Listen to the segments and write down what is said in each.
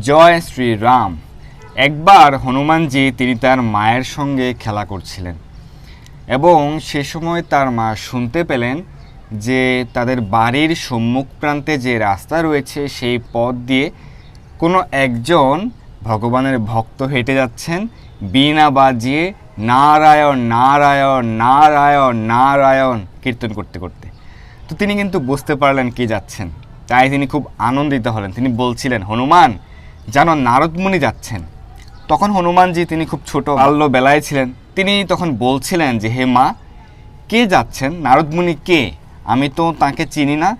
জয় শ্রীরাম একবার হনুমানজি তিনি তার মায়ের সঙ্গে খেলা করছিলেন এবং সে সময় তার মা শুনতে পেলেন যে তাদের বাড়ির সম্মুখ প্রান্তে যে রাস্তা রয়েছে সেই পথ দিয়ে কোনো একজন ভগবানের ভক্ত হেঁটে যাচ্ছেন বীণা বাজিয়ে, নারায়ণ নারায়ণ নারায়ণ নারায়ণ কীর্তন করতে করতে। তো তিনি কিন্তু বুঝতে পারলেন কে যাচ্ছেন। তাই তিনি খুব আনন্দিত হলেন। তিনি বলছিলেন, হনুমান যেন নারদমুনি যাচ্ছেন। তখন হনুমানজি তিনি খুব ছোট, বাল্য বেলায় ছিলেন। তিনি তখন বলছিলেন যে, হে মা, কে যাচ্ছেন? নারদমুনি কে? আমি তো তাকে চিনি না।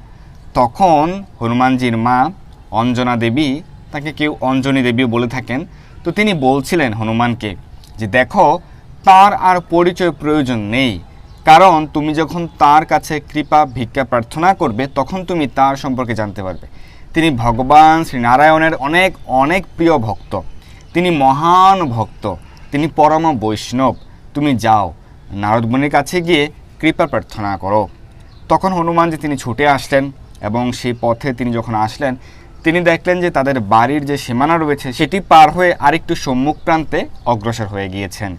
তখন হনুমানজির মা অঞ্জনা দেবী, তাকে কেউ অঞ্জনী দেবী বলে থাকেন। তো তিনি বলছিলেন হনুমানকে যে, দেখো, তার আর পরিচয় প্রয়োজন নেই। কারণ তুমি যখন তার কাছে কৃপা, ভিক্ষা, প্রার্থনা করবে, তখন তুমি তার সম্পর্কে জানতে পারবে। তিনি ভগবান শ্রীনারায়ণের অনেক অনেক প্রিয় ভক্ত। তিনি মহান ভক্ত। তিনি পরম বৈষ্ণব। তুমি যাও। নারদমণির কাছে গিয়ে কৃপা প্রার্থনা করো। তখন হনুমানজি তিনি ছুটে আসলেন এবং সেই পথে তিনি যখন আসলেন, তিনি দেখলেন যে তাদের বাড়ির যে সীমানা রয়েছে, সেটি পার হয়ে আরেকটু সম্মুখ প্রান্তে অগ্রসর হয়ে গিয়েছেন।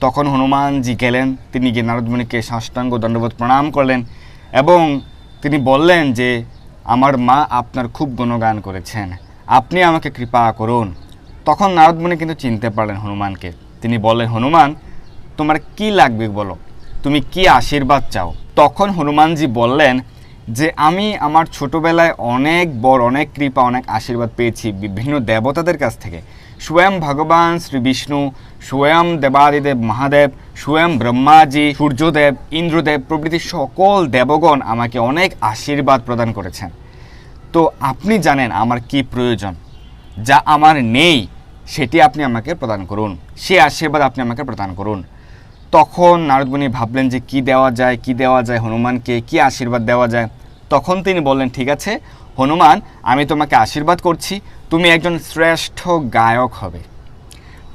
তখন হনুমানজি গেলেন, তিনি গিয়ে নারদমণিকে সাষ্টাঙ্গ দণ্ডবোধ প্রণাম করলেন এবং তিনি বললেন যে আমার মা আপনার খুব গুণগান করেছেন। আপনি আমাকে কৃপা করুন। তখন নারদমণি কিন্তু চিনতে পারলেন হনুমানকে। তিনি বললেন, হনুমান, তোমার কি লাগবে বলো? তুমি কি আশীর্বাদ চাও? তখন হনুমানজি বললেন যে, আমি আমার ছোটোবেলায় অনেক বড়, অনেক কৃপা, অনেক আশীর্বাদ পেয়েছি বিভিন্ন দেবতাদের কাছ থেকে। স্বয়ং ভগবান শ্রী বিষ্ণু স্বয়ং দেবাদিদেব মহাদেব, স্বয়ং ব্রহ্মাজি, সূর্যদেব, ইন্দ্রদেব প্রভৃতি সকল দেবগণ আমাকে অনেক আশীর্বাদ প্রদান করেছেন। তো আপনি জানেন আমার কি প্রয়োজন? যা আমার নেই, সেটি আপনি আমাকে প্রদান করুন। সে আশীর্বাদ আপনি আমাকে প্রদান করুন। তখন নারদমণি ভাবলেন যে কি দেওয়া যায়, কি দেওয়া যায়, হনুমানকে কি আশীর্বাদ দেওয়া যায়? তখন তিনি বললেন, ঠিক আছে, হনুমান, আমি তোমাকে আশীর্বাদ করছি, তুমি একজন শ্রেষ্ঠ গায়ক হবে।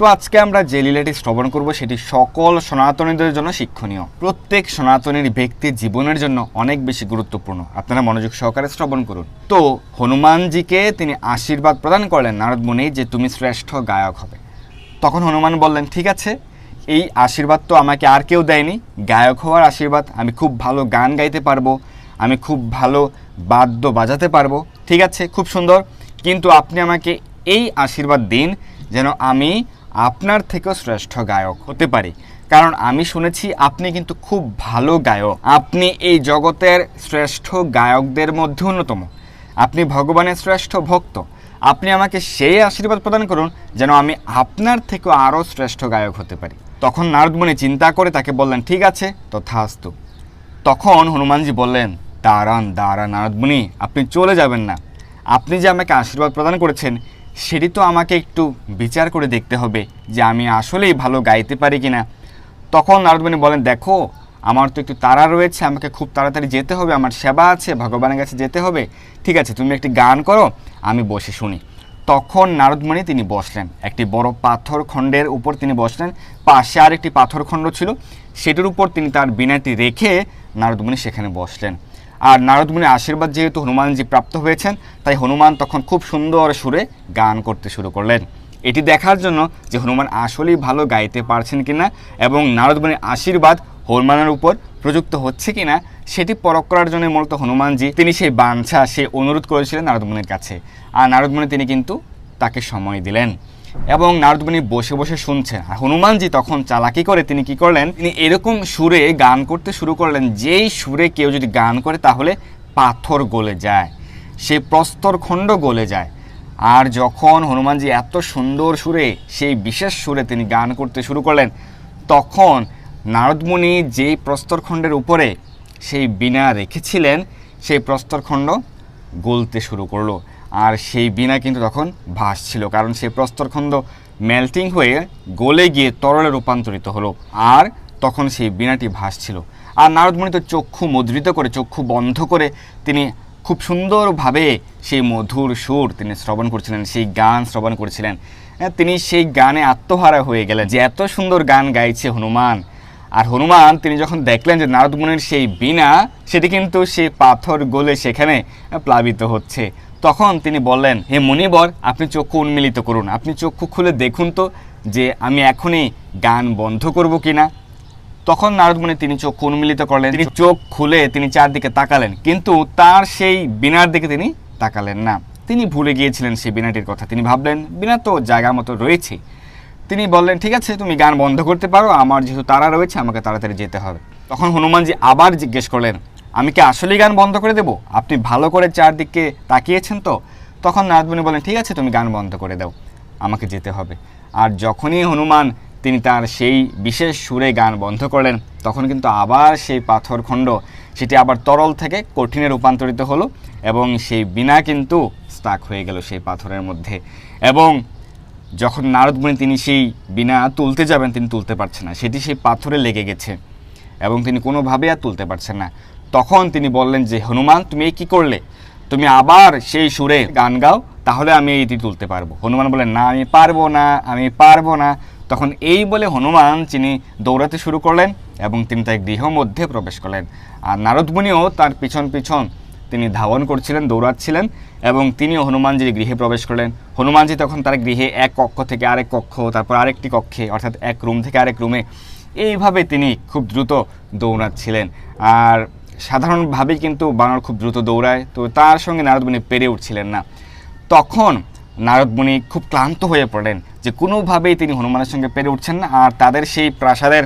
তো আজকে আমরা যে লীলাটি শ্রবণ করব, সেটি সকল সনাতনীদের জন্য শিক্ষণীয়। প্রত্যেক সনাতনীর ব্যক্তির জীবনের জন্য অনেক বেশি গুরুত্বপূর্ণ। আপনারা মনোযোগ সহকারে শ্রবণ করুন। তো হনুমানজিকে তিনি আশীর্বাদ প্রদান করলেন নারদ মুনি যে তুমি শ্রেষ্ঠ গায়ক হবে। তখন হনুমান বললেন, ঠিক আছে, এই আশীর্বাদ তো আমাকে আর কেউ দেয়নি। গায়ক হওয়ার আশীর্বাদ, আমি খুব ভালো গান গাইতে পারব, আমি খুব ভালো বাদ্য বাজাতে পারব। ঠিক আছে, খুব সুন্দর। কিন্তু আপনি আমাকে এই আশীর্বাদ দিন যেন আমি আপনার থেকেও শ্রেষ্ঠ গায়ক হতে পারি। কারণ আমি শুনেছি আপনি কিন্তু খুব ভালো গায়ক। আপনি এই জগতের শ্রেষ্ঠ গায়কদের মধ্যে অন্যতম। আপনি ভগবানের শ্রেষ্ঠ ভক্ত। আপনি আমাকে সেই আশীর্বাদ প্রদান করুন যেন আমি আপনার থেকেও আরও শ্রেষ্ঠ গায়ক হতে পারি। তখন নারদমণি চিন্তা করে তাকে বললেন, ঠিক আছে, তথাস্তু। তখন হনুমানজি বললেন, দাঁড়ান দাঁড়ান নারদমণি, আপনি চলে যাবেন না। আপনি যে আমাকে আশীর্বাদ প্রদান করেছেন সেটি তো আমাকে একটু বিচার করে দেখতে হবে যে আমি আসলেই ভালো গাইতে পারি কি না তখন নারদমণি বলেন, দেখো, আমার তো একটু তাড়া রয়েছে, আমাকে খুব তাড়াতাড়ি যেতে হবে, আমার সেবা আছে, ভগবানের কাছে যেতে হবে। ঠিক আছে, তুমি একটি গান করো, আমি বসে শুনি। তখন নারদমণি তিনি বসলেন। একটি বড় পাথর খণ্ডের উপর তিনি বসলেন। পাশে আর একটি পাথর খণ্ড ছিল। সেটির উপর তিনি তার বিনাটি রেখে নারদমণি সেখানে বসলেন। আর নারদমণির আশীর্বাদ যেহেতু হনুমানজি প্রাপ্ত হয়েছেন, তাই হনুমান তখন খুব সুন্দর সুরে গান করতে শুরু করলেন। এটি দেখার জন্য যে হনুমান আসলেই ভালো গাইতে পারছেন কিনা এবং নারদমণির আশীর্বাদ হনুমানের উপর প্রযুক্ত হচ্ছে কিনা, সেটি পরখ করার জন্য মূলত হনুমানজি তিনি সেই বাঞ্ছা সে অনুরোধ করেছিলেন নারদমণির কাছে। আর নারদমণি তিনি কিন্তু তাকে সময় দিলেন। এবং নারদমণি বসে বসে শুনছেন। হনুমানজি তখন চালাকি করে তিনি কি করলেন? তিনি এরকম সুরে গান করতে শুরু করলেন, যেই সুরে কেউ যদি গান করে তাহলে পাথর গলে যায় সেই প্রস্তর খণ্ড গলে যায়। আর যখন হনুমানজি এত সুন্দর সুরে, সেই বিশেষ সুরে তিনি গান করতে শুরু করলেন, তখন নারদমণি যেই প্রস্তরখণ্ডের উপরে সেই বীণা রেখেছিলেন, সেই প্রস্তরখণ্ড গলতে শুরু করল। আর সেই বীণা কিন্তু তখন ভাসছিল কারণ সেই প্রস্তরখণ্ড মেল্টিং হয়ে গলে গিয়ে তরলে রূপান্তরিত হলো, আর তখন সেই বীণাটি ভাসছিল আর নারদমণি তো চক্ষু মুদ্রিত করে, চক্ষু বন্ধ করে তিনি খুব সুন্দরভাবে সেই মধুর সুর তিনি শ্রবণ করছিলেন, সেই গান শ্রবণ করছিলেন। তিনি সেই গানে আত্মহারা হয়ে গেলেন যে এত সুন্দর গান গাইছে হনুমান। আর হনুমান, তিনি যখন দেখলেন যে নারদমুনির সেই বীণা সেটি কিন্তু সেই পাথর গলে সেখানে প্লাবিত হচ্ছে। তখন তিনি বললেন, হে মুনিবর, আপনি চক্ষু উন্মিলিত করুন। আপনি চক্ষু খুলে দেখুন তো যে আমি এখনই গান বন্ধ করব কিনা। তখন নারদমণি তিনি চক্ষু উন্মিলিত করলেন। তিনি চোখ খুলে তিনি চারদিকে তাকালেন, কিন্তু তার সেই বিনার দিকে তিনি তাকালেন না। তিনি ভুলে গিয়েছিলেন সেই বিনাটির কথা। তিনি ভাবলেন, বিনা তো জায়গা মতো রয়েছে। তিনি বললেন, ঠিক আছে, তুমি গান বন্ধ করতে পারো। আমার যেহেতু তারা রয়েছে, আমাকে তাড়াতাড়ি যেতে হবে। তখন হনুমানজি আবার জিজ্ঞেস করলেন আমি কি আসলেই গান বন্ধ করে দেব? আপনি ভালো করে চারদিকে তাকিয়েছেন তো? তখন নারদমণি বলেন ঠিক আছে, তুমি গান বন্ধ করে দাও। আমাকে যেতে হবে। আর যখনই হনুমান তিনি তার সেই বিশেষ সুরে গান বন্ধ করলেন, তখন কিন্তু আবার সেই পাথরখণ্ড সেটি আবার তরল থেকে কঠিনে রূপান্তরিত হলো এবং সেই বিনা কিন্তু স্টাক হয়ে গেল সেই পাথরের মধ্যে। এবং যখন নারদমণি তিনি সেই বিনা তুলতে যাবেন, তিনি তুলতে পারছেন না। সেটি সেই পাথরে লেগে গেছে এবং তিনি কোনোভাবে আর তুলতে পারছেন না। তখন তিনি বললেন যে, হনুমান, তুমি কী করলে? তুমি আবার সেই সুরে গান গাও, তাহলে আমি এইটি তুলতে পারব। হনুমান বলেন না, আমি পারব না, আমি পারব না। তখন এই বলে হনুমান তিনি দৌড়াতে শুরু করলেন এবং তিনি তার গৃহ মধ্যে প্রবেশ করলেন। আর নারদমুনিও তার পিছন পিছন তিনি ধাবন করছিলেন, দৌড়াচ্ছিলেন এবং তিনিও হনুমানজির গৃহে প্রবেশ করলেন। হনুমানজি তখন তার গৃহে এক কক্ষ থেকে আরেক কক্ষ, তারপর আরেকটি কক্ষে, অর্থাৎ এক রুম থেকে আরেক রুমে, এইভাবে তিনি খুব দ্রুত দৌড়াচ্ছিলেন। আর সাধারণভাবেই কিন্তু বানর খুব দ্রুত দৌড়ায়, তো তার সঙ্গে নারদমণি পেরে উঠছিলেন না। তখন নারদমণি খুব ক্লান্ত হয়ে পড়েন যে কোনোভাবেই তিনি হনুমানের সঙ্গে পেরে উঠছেন না আর তাদের সেই প্রাসাদের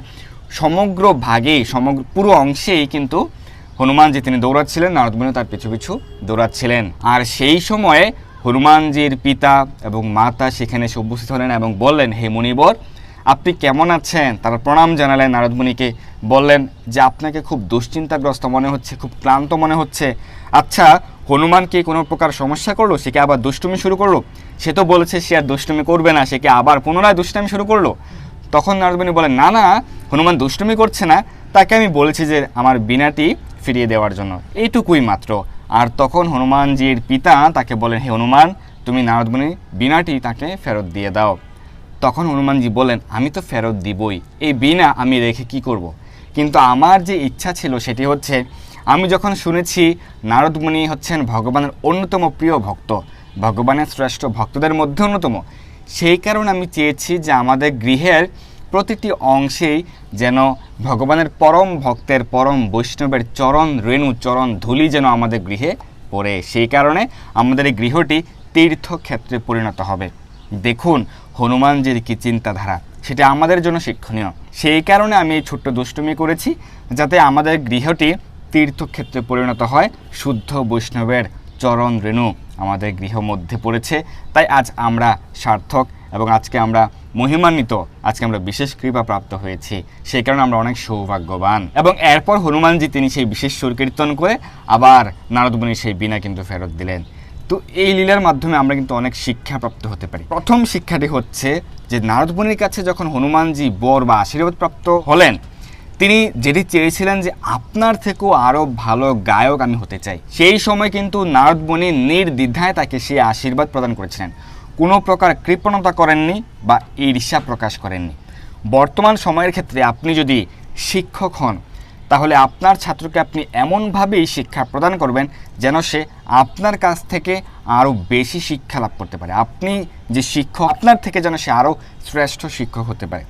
সমগ্র ভাগেই সমগ্র পুরো অংশেই কিন্তু হনুমান যে তিনি দৌড়াচ্ছিলেন নারদমণিও তার পিছু পিছু দৌড়াচ্ছিলেন। আর সেই সময়ে হনুমানজির পিতা এবং মাতা সেখানে এসে উপস্থিত হলেন এবং বললেন, হে মুনিবর আপনি কেমন আছেন? তারা প্রণাম জানালেন। নারদমণিকে বললেন যে, আপনাকে খুব দুশ্চিন্তাগ্রস্ত মনে হচ্ছে, খুব ক্লান্ত মনে হচ্ছে। আচ্ছা হনুমান কি কোনো প্রকার সমস্যা করল? সে কি আবার দুষ্টুমি শুরু করল? সে তো বলেছে, সে আর দুষ্টুমি করবে না, সে কি আবার পুনরায় দুষ্টুমি শুরু করল? তখন নারদমণি বলেন, না না, হনুমান দুষ্টুমি করছে না। তাকে আমি বলেছি যে, আমার বিনাটি ফিরিয়ে দেওয়ার জন্য। এইটুকুই মাত্র। আর তখন হনুমানজির পিতা তাকে বলেন, হে হনুমান, তুমি নারদমণি বিনাটি তাকে ফেরত দিয়ে দাও। তখন হনুমানজি বলেন আমি তো ফেরত দিবই। এই বিনা আমি রেখে কি করব। কিন্তু আমার যে ইচ্ছা ছিল সেটি হচ্ছে, আমি যখন শুনেছি নারদমণি হচ্ছেন ভগবানের অন্যতম প্রিয় ভক্ত, ভগবানের শ্রেষ্ঠ ভক্তদের মধ্যে অন্যতম, সেই কারণে আমি চেয়েছি যে আমাদের গৃহের প্রতিটি অংশেই যেন ভগবানের পরম ভক্তের পরম বৈষ্ণবের চরণ রেণু, চরণ ধুলি যেন আমাদের গৃহে পড়ে। সেই কারণে আমাদের এই গৃহটি তীর্থক্ষেত্রে পরিণত হবে। দেখুন হনুমানজির কি চিন্তাধারা। সেটা আমাদের জন্য শিক্ষণীয়। সেই কারণে আমি এই ছোট্ট দুষ্টুমি করেছি, যাতে আমাদের গৃহটি তীর্থক্ষেত্রে পরিণত হয়। শুদ্ধ বৈষ্ণবের চরণ রেণু আমাদের গৃহ মধ্যে পড়েছে। তাই আজ আমরা সার্থক এবং আজকে আমরা মহিমান্বিত, আজকে আমরা বিশেষ কৃপা প্রাপ্ত হয়েছি। সেই কারণে আমরা অনেক সৌভাগ্যবান। এবং এরপর হনুমানজি তিনি সেই বিশেষ সুর কীর্তন করে আবার নারদমণি সেই বিনা কিন্তু ফেরত দিলেন। তো এই লীলার মাধ্যমে আমরা কিন্তু অনেক শিক্ষা প্রাপ্ত হতে পারি। প্রথম শিক্ষাটি হচ্ছে যে নারদমণির কাছে যখন হনুমানজি বর বা আশীর্বাদ প্রাপ্ত হলেন, তিনি যেটি চেয়েছিলেন যে আপনার থেকেও আরও ভালো গায়ক আমি হতে চাই। সেই সময় কিন্তু নারদমণি নির্দ্বিধায় তাকে সেই আশীর্বাদ প্রদান করেছিলেন। কোনো প্রকার কৃপণতা করেননি বা ঈর্ষা প্রকাশ করেননি। বর্তমান সময়ের ক্ষেত্রে আপনি যদি শিক্ষক হন, তাহলে আপনার ছাত্রকে আপনি এমনভাবেই শিক্ষা প্রদান করবেন যেন সে আপনার কাছ থেকে আরও বেশি শিক্ষা লাভ করতে পারে। আপনি যে শিক্ষক, আপনার থেকে যেন সে আরও শ্রেষ্ঠ শিক্ষক হতে পারে।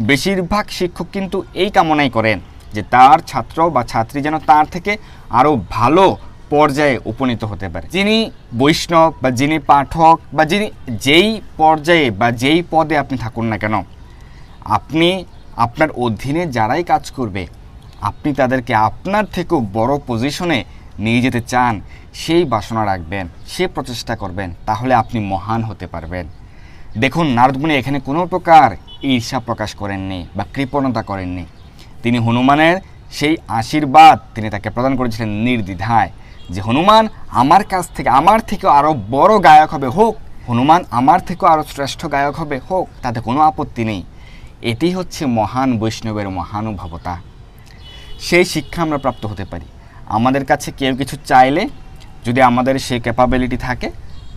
বেশিরভাগ শিক্ষক কিন্তু এই কামনাই করেন যে তার ছাত্র বা ছাত্রী যেন তার থেকে আরও ভালো পর্যায়ে উপনীত হতে পারে। যিনি বৈষ্ণব বা যিনি পাঠক বা যিনি যেই পর্যায়ে বা যেই পদে আপনি থাকুন না কেন, আপনি আপনার অধীনে যারাই কাজ করবে, আপনি তাদেরকে আপনার থেকেও বড় পজিশনে নিয়ে যেতে চান। সেই বাসনা রাখবেন, সে প্রচেষ্টা করবেন, তাহলে আপনি মহান হতে পারবেন। দেখুন নারদমুনি এখানে কোনো প্রকার ঈর্ষা প্রকাশ করেননি বা কৃপণতা করেননি। তিনি হনুমানের সেই আশীর্বাদ তিনি তাকে প্রদান করেছিলেন নির্দ্বিধায় যে, হনুমান, আমার কাছ থেকে, আমার থেকেও আরও বড় গায়ক হবে, হোক। হনুমান, আমার থেকেও আরও শ্রেষ্ঠ গায়ক হবে, হোক। তাতে কোনো আপত্তি নেই। এটি হচ্ছে মহান বৈষ্ণবের মহানুভবতা। সেই শিক্ষা আমরা প্রাপ্ত হতে পারি। আমাদের কাছে কেউ কিছু চাইলে যদি আমাদের সেই ক্যাপাবিলিটি থাকে,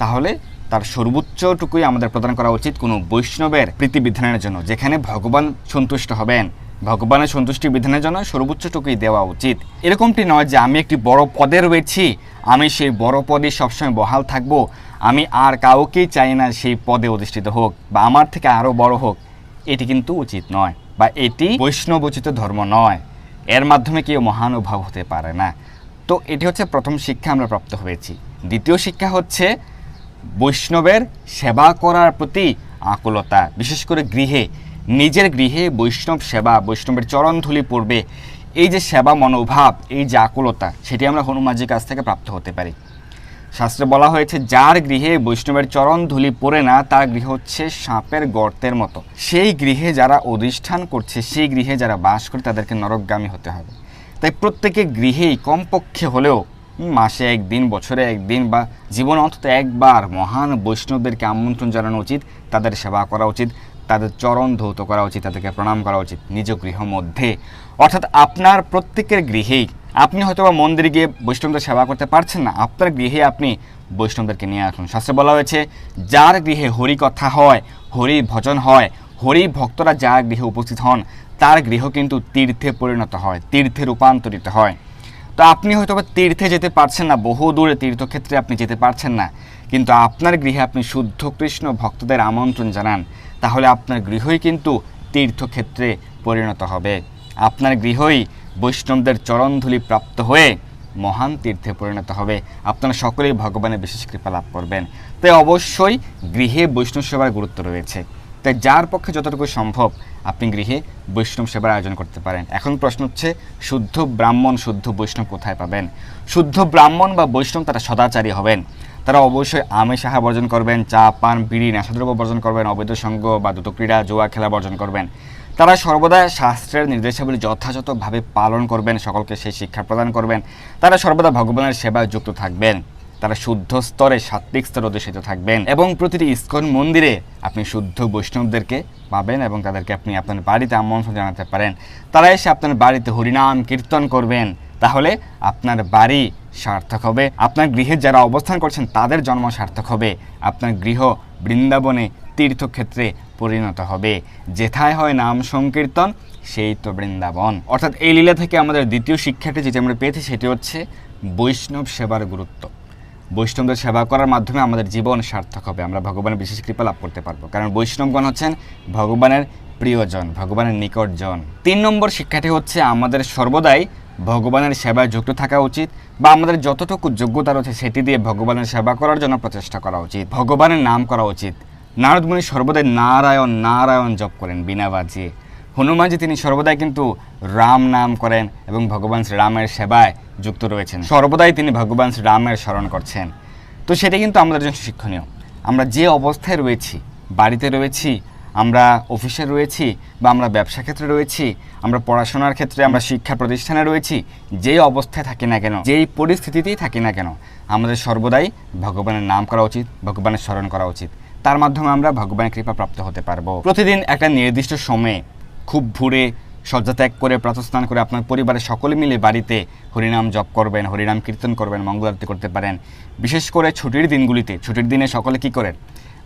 তাহলে তার সর্বোচ্চটুকুই আমাদের প্রদান করা উচিত কোনো বৈষ্ণবের প্রীতি বিধানের জন্য, যেখানে ভগবান সন্তুষ্ট হবেন। ভগবানের সন্তুষ্টি বিধানের জন্য সর্বোচ্চটুকুই দেওয়া উচিত। এরকমটি নয় যে আমি একটি বড় পদে রয়েছি, আমি সেই বড় পদে সবসময় বহাল থাকব, আমি আর কাউকেই চাই না সেই পদে অধিষ্ঠিত হোক, বা আমার থেকে আরও বড় হোক। এটি কিন্তু উচিত নয়, বা এটি বৈষ্ণবোচিত ধর্ম নয়। এর মাধ্যমে কেউ মহানুভব হতে পারে না। তো এটি হচ্ছে প্রথম শিক্ষা আমরা প্রাপ্ত হয়েছি। দ্বিতীয় শিক্ষা হচ্ছে বৈষ্ণবের সেবা করার প্রতি আকুলতা, বিশেষ করে গৃহে, নিজের গৃহে বৈষ্ণব সেবা, বৈষ্ণবের চরণ ধুলি পড়বে। এই যে সেবা মনোভাব, এই যে আকুলতা, সেটি আমরা হনুমানজির কাছ থেকে প্রাপ্ত হতে পারি। শাস্ত্রে বলা হয়েছে, যার গৃহে বৈষ্ণবের চরণ ধুলি পড়ে না, তার গৃহ হচ্ছে সাপের গর্তের মতো। সেই গৃহে যারা অধিষ্ঠান করছে, সেই গৃহে যারা বাস করে, তাদেরকে নরকগামী হতে হবে। তাই প্রত্যেকের গৃহেই কমপক্ষে হলেও মাসে একদিন, বছরে একদিন বা জীবন অন্তত একবার মহান বৈষ্ণবদেরকে আমন্ত্রণ জানানো উচিত, তাদের সেবা করা উচিত, তাদের চরণ ধৌত করা উচিত, তাদেরকে প্রণাম করা উচিত নিজ গৃহ মধ্যে। অর্থাৎ আপনার প্রত্যেকের গৃহেই আপনি হয়তো বা মন্দিরে গিয়ে বৈষ্ণবদের সেবা করতে পারছেন না, আপনার গৃহে আপনি বৈষ্ণবদেরকে নিয়ে আসুন। শাস্ত্রে বলা হয়েছে, যার গৃহে হরি কথা হয় হরি ভজন হয় হরি ভক্তরা যার গৃহে উপস্থিত হন তার গৃহ কিন্তু তীর্থে পরিণত হয়, তীর্থে রূপান্তরিত হয়। তো আপনি হয়তো বা তীর্থে যেতে পারছেন না, বহু দূরে তীর্থক্ষেত্রে আপনি যেতে পারছেন না, কিন্তু আপনার গৃহে আপনি শুদ্ধ কৃষ্ণ ভক্তদের আমন্ত্রণ জানান, তাহলে আপনার গৃহই কিন্তু তীর্থক্ষেত্রে পরিণত হবে। আপনার গৃহই বৈষ্ণবদের চরণধুলি প্রাপ্ত হয়ে মহান তীর্থে পরিণত হবে। আপনারা সকলেই ভগবানের বিশেষ কৃপা লাভ করবেন। তাই অবশ্যই গৃহে বৈষ্ণব সেবার গুরুত্ব রয়েছে। তাই যার পক্ষে যতটুকু সম্ভব আপনি গৃহে বৈষ্ণব সেবার আয়োজন করতে পারেন। এখন প্রশ্ন হচ্ছে, শুদ্ধ ব্রাহ্মণ, শুদ্ধ বৈষ্ণব কোথায় পাবেন? শুদ্ধ ব্রাহ্মণ বা বৈষ্ণব তারা সদাচারী হবেন। তারা অবশ্যই আমিষ আহার বর্জন করবেন, চা, পান, বিড়ি, নেশাদ্রব্য বর্জন করবেন, অবৈধ সঙ্গ বা দ্রুত ক্রীড়া, জোয়া খেলা বর্জন করবেন। তারা সর্বদা শাস্ত্রের নির্দেশাবলী যথাযথভাবে পালন করবেন, সকলকে সেই শিক্ষা প্রদান করবেন। তারা সর্বদা ভগবানের সেবায় যুক্ত থাকবেন। তারা শুদ্ধ স্তরে সাত্বিক স্তরে অধিষ্ঠিত থাকবেন। এবং প্রতিটি ইস্কন মন্দিরে আপনি শুদ্ধ বৈষ্ণবদেরকে পাবেন এবং তাদেরকে আপনি আপনার বাড়িতে আমন্ত্রণ জানাতে পারেন। তারা এসে আপনার বাড়িতে হরিনাম কীর্তন করবেন। তাহলে আপনার বাড়ি সার্থক হবে। আপনার গৃহে যারা অবস্থান করছেন, তাদের জন্ম সার্থক হবে। আপনার গৃহ বৃন্দাবনে তীর্থক্ষেত্রে পরিণত হবে। যেথায় হয় নাম সংকীর্তন, সেই তো বৃন্দাবন। অর্থাৎ এই লীলা থেকে আমাদের দ্বিতীয় শিক্ষাটি যেটি আমরা পেয়েছি, সেটি হচ্ছে বৈষ্ণব সেবার গুরুত্ব। বৈষ্ণবদের সেবা করার মাধ্যমে আমাদের জীবন সার্থক হবে। আমরা ভগবানের বিশেষ কৃপা লাভ করতে পারব। কারণ বৈষ্ণবগণ হচ্ছেন ভগবানের প্রিয়জন, ভগবানের নিকটজন। তিন নম্বর শিক্ষাটি হচ্ছে আমাদের সর্বদাই ভগবানের সেবায় যুক্ত থাকা উচিত বা আমাদের যতটুকু যোগ্যতা রয়েছে সেটি দিয়ে ভগবানের সেবা করার জন্য প্রচেষ্টা করা উচিত। ভগবানের নাম করা উচিত। নারদমুনি সর্বদাই নারায়ণ নারায়ণ জপ করেন বিনা বাজিয়ে। হনুমানজি তিনি সর্বদাই কিন্তু রাম নাম করেন এবং ভগবান শ্রীরামের সেবায় যুক্ত রয়েছেন। সর্বদাই তিনি ভগবান শ্রীরামের স্মরণ করছেন। তো সেটা কিন্তু আমাদের জন্য শিক্ষণীয়। আমরা যে অবস্থায় রয়েছি, বাড়িতে রয়েছি, আমরা অফিসে রয়েছি বা আমরা ব্যবসা ক্ষেত্রে রয়েছি, আমরা পড়াশোনার ক্ষেত্রে, আমরা শিক্ষা প্রতিষ্ঠানে রয়েছি, যেই অবস্থায় থাকি না কেন, যেই পরিস্থিতিতেই থাকি না কেন, আমাদের সর্বদাই ভগবানের নাম করা উচিত, ভগবানের স্মরণ করা উচিত। তার মাধ্যমে আমরা ভগবানের কৃপা প্রাপ্ত হতে পারব। প্রতিদিন একটা নির্দিষ্ট সময়ে খুব ভোরে শয্যা ত্যাগ করে, প্রাতস্নান করে আপনার পরিবারের সকলে মিলে বাড়িতে হরিনাম জপ করবেন, হরিনাম কীর্তন করবেন, মঙ্গল আরতি করতে পারেন। বিশেষ করে ছুটির দিনগুলিতে, ছুটির দিনে সকলে কি করেন?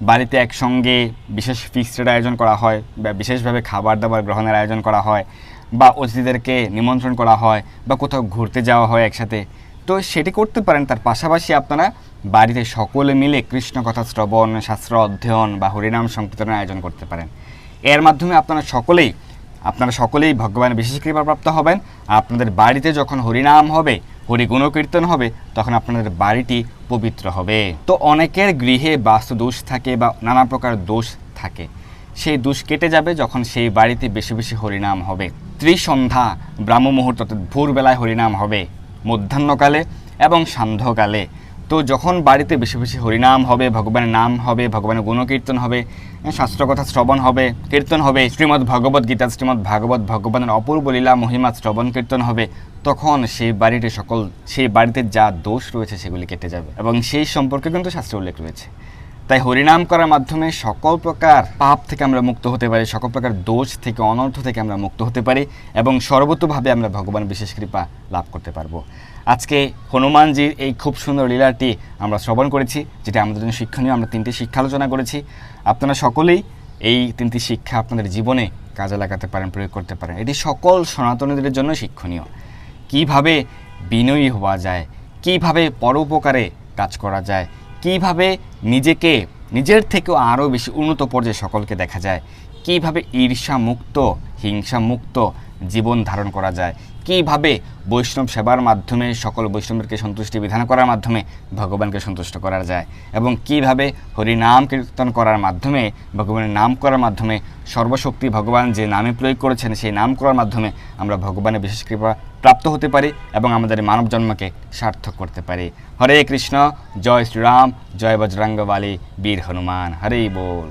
বাড়িতে একসঙ্গে বিশেষ ফিক্সডের আয়োজন করা হয় বা বিশেষভাবে খাবার দাবার গ্রহণের আয়োজন করা হয় বা অতিথিদেরকে নিমন্ত্রণ করা হয় বা কোথাও ঘুরতে যাওয়া হয় একসাথে। তো সেটি করতে পারেন, তার পাশাপাশি আপনারা বাড়িতে সকলে মিলে কৃষ্ণ কথা শ্রবণ, শাস্ত্র অধ্যয়ন বা হরিনাম সংকীর্তনের আয়োজন করতে পারেন। এর মাধ্যমে আপনারা সকলেই আপনারা সকলেই ভগবানের বিশেষ কৃপা প্রাপ্ত হবেন। আপনাদের বাড়িতে যখন হরিনাম হবে হরি গুণকীর্তন হবে, তখন আপনাদের বাড়িটি পবিত্র হবে। তো অনেকের গৃহে বাস্তু দোষ থাকে বা নানা প্রকার দোষ থাকে। সেই দোষ কেটে যাবে যখন সেই বাড়িতে বেশি বেশি হরিনাম হবে। ত্রিসন্ধ্যা ব্রাহ্ম মুহূর্ত ভোরবেলায় হরিনাম হবে। মধ্যাহ্নকালে এবং সান্ধ্যকালে। তো যখন বাড়িতে বেশি বেশি হরিনাম হবে, ভগবানের নাম হবে, ভগবানের গুণকীর্তন হবে শাস্ত্রকথা শ্রবণ হবে, কীর্তন হবে, শ্রীমদ্ ভগবত গীতা, শ্রীমদ্ ভাগবত ভগবানের অপূর্ব লীলা, মহিমা শ্রবণ কীর্তন হবে, তখন সেই বাড়িতে সকল, সেই বাড়িতে যা দোষ রয়েছে সেগুলি কেটে যাবে। এবং সেই সম্পর্কে কিন্তু শাস্ত্রে উল্লেখ রয়েছে। তাই হরিনাম করার মাধ্যমে সকল প্রকার পাপ থেকে আমরা মুক্ত হতে পারি, সকল প্রকার দোষ থেকে, অনর্থ থেকে আমরা মুক্ত হতে পারি এবং সর্বতভাবে আমরা ভগবান বিশেষ কৃপা লাভ করতে পারব। আজকে হনুমানজির এই খুব সুন্দর লীলাটি আমরা শ্রবণ করেছি, যেটা আমাদের জন্য শিক্ষণীয়। আমরা তিনটি শিক্ষা আলোচনা করেছি। আপনারা সকলেই এই তিনটি শিক্ষা আপনাদের জীবনে কাজে লাগাতে পারেন, প্রয়োগ করতে পারেন। এটি সকল সনাতনীদের জন্য শিক্ষণীয়। কীভাবে বিনয়ী হওয়া যায়, কীভাবে পরোপকারে কাজ করা যায় কীভাবে নিজেকে, নিজের থেকেও আরও বেশি উন্নত পর্যায়ে সকলকে দেখা যায়? কীভাবে ঈর্ষা মুক্ত হিংসা মুক্ত জীবন ধারণ করা যায়। কীভাবে বৈষ্ণব সেবার মাধ্যমে, সকল বৈষ্ণবকে সন্তুষ্টি বিধান করার মাধ্যমে ভগবানকে সন্তুষ্ট করা যায় এবং কীভাবে হরিনাম কীর্তন করার মাধ্যমে, ভগবানের নাম করার মাধ্যমে, সর্বশক্তি ভগবান যে নামে প্রয়োগ করেছেন সেই নাম করার মাধ্যমে আমরা ভগবানের বিশেষ কৃপা প্রাপ্ত হতে পারি এবং আমাদের মানব জন্মকে সার্থক করতে পারি। হরে কৃষ্ণ, জয় শ্রীরাম, জয় বজরঙ্গবালী বীর হনুমান, হরেই বল।